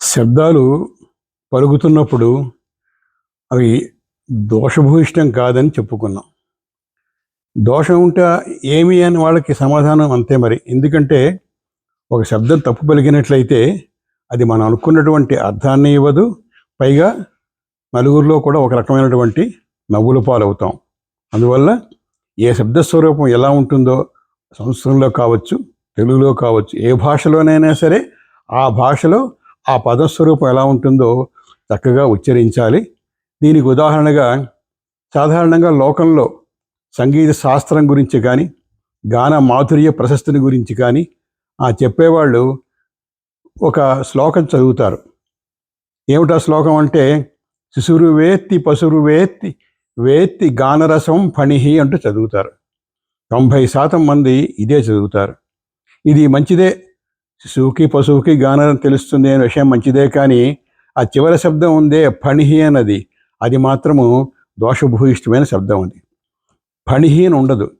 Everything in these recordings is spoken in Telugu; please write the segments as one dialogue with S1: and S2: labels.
S1: శబ్దాలు పలుకుతున్నప్పుడు అవి దోషభూయిష్టం కాదని చెప్పుకున్నాం. దోషం ఉంటే ఏమి అని వాళ్ళకి సమాధానం అంతే మరి. ఎందుకంటే ఒక శబ్దం తప్పు పలికినట్లయితే అది మనం అనుకున్నటువంటి అర్థాన్ని ఇవ్వదు. పైగా నలుగురిలో కూడా ఒక రకమైనటువంటి నవ్వుల పాలవుతాం. అందువల్ల ఏ శబ్ద స్వరూపం ఎలా ఉంటుందో సంస్కృతంలో కావచ్చు తెలుగులో కావచ్చు ఏ భాషలోనైనా సరే ఆ భాషలో ఆ పదస్వరూపం ఎలా ఉంటుందో చక్కగా ఉచ్చరించాలి. దీనికి ఉదాహరణగా సాధారణంగా లోకంలో సంగీత శాస్త్రం గురించి కానీ గాన మాధుర్య ప్రశస్తిని గురించి కానీ ఆ చెప్పేవాళ్ళు ఒక శ్లోకం చదువుతారు. ఏమిటా శ్లోకం అంటే శిశురు వేత్తి పసురు వేత్తి వేత్తి గానరసం ఫణిహి అంటూ చదువుతారు. తొంభై శాతం మంది ఇదే చదువుతారు. ఇది మంచిదే. శిశువుకి పశువుకి గానం తెలుస్తుంది అనే విషయం మంచిదే కానీ ఆ చివరి శబ్దం ఉందే ఫణిహి అన్నది. అది మాత్రము దోషభూయిష్టమైన శబ్దం అది. ఫణిహి అని ఉండదు.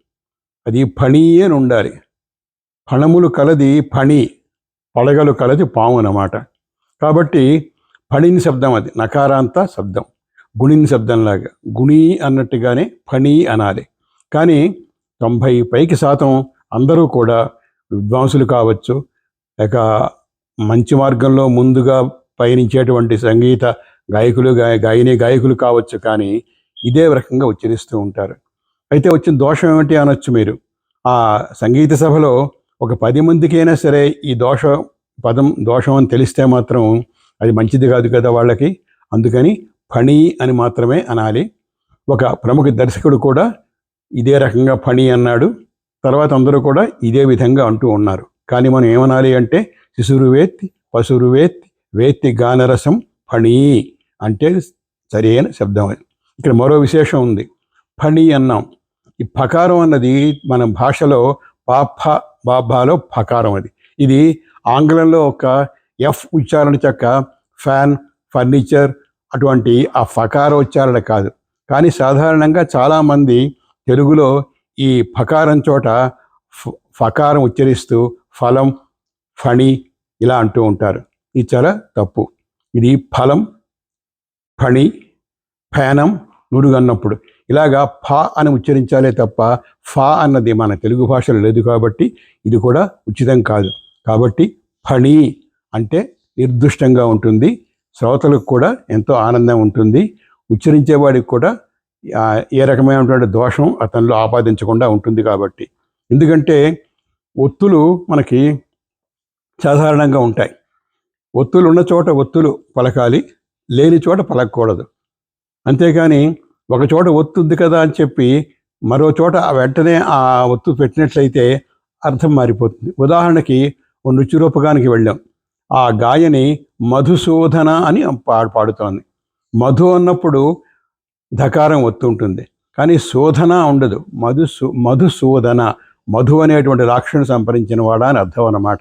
S1: అది ఫణి అని ఉండాలి. ఫణములు కలది ఫణి పడగలు కలది పాము అన్నమాట. కాబట్టి ఫణిని శబ్దం అది నకారాంత శబ్దం. గుణిని శబ్దంలాగా గుణి అన్నట్టుగానే ఫణి అనాలి. కానీ తొంభై పైకి శాతం అందరూ కూడా విద్వాంసులు కావచ్చు లేక మంచి మార్గంలో ముందుగా పయనించేటువంటి సంగీత గాయకులు గాయ గాయని గాయకులు కావచ్చు కానీ ఇదే రకంగా ఉచ్చరిస్తూ ఉంటారు. అయితే వచ్చిన దోషం ఏమిటి అనొచ్చు మీరు? ఆ సంగీత సభలో ఒక పది మందికైనా సరే ఈ దోష పదం దోషం అని తెలిస్తే మాత్రం అది మంచిది కాదు కదా వాళ్ళకి. అందుకని ఫణి అని మాత్రమే అనాలి. ఒక ప్రముఖ దర్శకుడు కూడా ఇదే రకంగా ఫణి అన్నాడు. తర్వాత అందరూ కూడా ఇదే విధంగా అంటూ ఉన్నారు. కానీ మనం ఏమనాలి అంటే శిశురు వేత్తి పశురు వేత్తి వేత్తి గానరసం ఫణి అంటే సరైన శబ్దం అది. ఇక్కడ మరో విశేషం ఉంది. ఫణి అన్నాం. ఈ ఫకారం అన్నది మన భాషలో పాప బాబాలో ఫకారం అది. ఇది ఆంగ్లంలో ఒక ఎఫ్ ఉచ్చారణ చక్క ఫ్యాన్ ఫర్నిచర్ అటువంటి ఆ ఫకార ఉచ్చారణ కాదు. కానీ సాధారణంగా చాలామంది తెలుగులో ఈ ఫకారం చోట ఫ- ఫకారం ఉచ్చరిస్తూ ఫలం ఫణి ఇలా అంటూ ఉంటారు. ఇది చాలా తప్పు. ఇది ఫలం ఫణి ఫేనం నుడుగన్నప్పుడు ఇలాగా ఫ అని ఉచ్చరించాలే తప్ప ఫా అన్నది మన తెలుగు భాషలో లేదు కాబట్టి ఇది కూడా ఉచితం కాదు. కాబట్టి ఫణి అంటే నిర్దుష్టంగా ఉంటుంది. శ్రోతలకు కూడా ఎంతో ఆనందం ఉంటుంది. ఉచ్చరించేవాడికి కూడా ఏ రకమైనటువంటి దోషం అతనిలో ఆపాదించకుండా ఉంటుంది కాబట్టి. ఎందుకంటే ఒత్తులు మనకి సాధారణంగా ఉంటాయి. ఒత్తులు ఉన్న చోట ఒత్తులు పలకాలి లేని చోట పలకకూడదు. అంతేకాని ఒక చోట ఒత్తు ఉంది కదా అని చెప్పి మరో చోట ఆ వెంటనే ఆ ఒత్తు పెట్టినట్లయితే అర్థం మారిపోతుంది. ఉదాహరణకి ఓ నృత్యరూపకానికి వెళ్ళాం. ఆ గాయని మధుసూదన అని పాడు పాడుతోంది. మధు అన్నప్పుడు ధకారం వస్తుంటుంది కానీ శోధన ఉండదు. మధుసు మధుసూదన మధు అనేటువంటి రాక్షసుని సంపరించిన వాడా అని అర్థం అన్నమాట.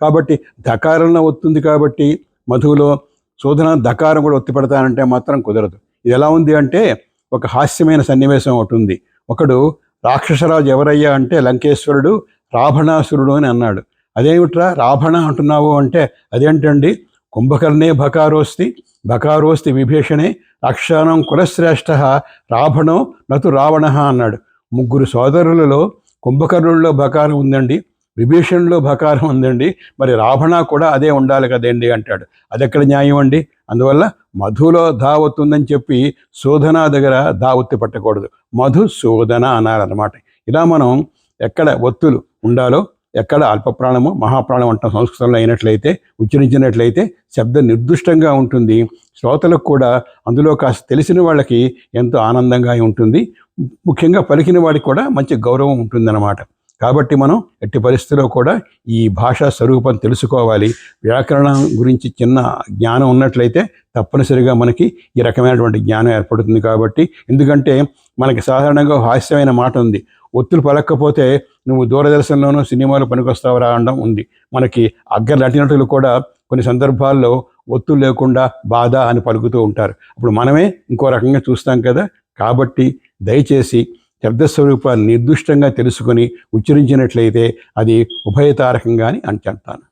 S1: కాబట్టి ధకారంలో వస్తుంది కాబట్టి మధువులో శోధన ధకారం కూడా ఒత్తి పెడతానంటే మాత్రం కుదరదు. ఇది ఎలా ఉంది అంటే ఒక హాస్యమైన సన్నివేశం ఒకటి ఉంది. ఒకడు రాక్షసరాజు ఎవరయ్యా అంటే లంకేశ్వరుడు రావణాసురుడు అని అన్నాడు. అదేమిట్రా రావణ అంటున్నావు అంటే అదేంటండి? కుంభకర్ణే బకారోస్తి బకారోస్తి విభీషణే అక్షాణం కులశ్రేష్ఠ రావణం నతు రావణ అన్నాడు. ముగ్గురు సోదరులలో కుంభకర్ణుల్లో బకారం ఉందండి విభీషణులో బకారం ఉందండి మరి రావణ కూడా అదే ఉండాలి కదండి అంటాడు. అదెక్కడ న్యాయం అండి? అందువల్ల మధులో ధా ఒత్తుందని చెప్పి శోధన దగ్గర దావత్తి పట్టకూడదు. మధు శోధన అన్నారన్నమాట ఇలా మనం ఎక్కడ ఒత్తులు ఉండాలో ఎక్కడ అల్పప్రాణము మహాప్రాణం అంటాం సంస్కృతంలో అయినట్లయితే ఉచ్చరించినట్లయితే శబ్దం నిర్దిష్టంగా ఉంటుంది. శ్రోతలకు కూడా అందులో కాస్త తెలిసిన వాళ్ళకి ఎంతో ఆనందంగా ఉంటుంది. ముఖ్యంగా పలికిన వాడికి కూడా మంచి గౌరవం ఉంటుందన్నమాట. కాబట్టి మనం ఎట్టి పరిస్థితుల్లో కూడా ఈ భాషా స్వరూపం తెలుసుకోవాలి. వ్యాకరణం గురించి చిన్న జ్ఞానం ఉన్నట్లయితే తప్పనిసరిగా మనకి ఈ రకమైనటువంటి జ్ఞానం ఏర్పడుతుంది కాబట్టి. ఎందుకంటే మనకి సాధారణంగా హాస్యమైన మాట ఉంది. ఒత్తులు పలక్కపోతే నువ్వు దూరదర్శన్లోనూ సినిమాలు పనికొస్తావు అనడం ఉంది. మనకి అగ్గర నటినటులు కూడా కొన్ని సందర్భాల్లో ఒత్తులు లేకుండా బాధ అని పలుకుతూ ఉంటారు. అప్పుడు మనమే ఇంకో రకంగా చూస్తాం కదా. కాబట్టి దయచేసి శబ్దస్వరూపాన్ని నిర్దిష్టంగా తెలుసుకొని ఉచ్చరించినట్లయితే అది ఉభయతారకంగా అని అంటాను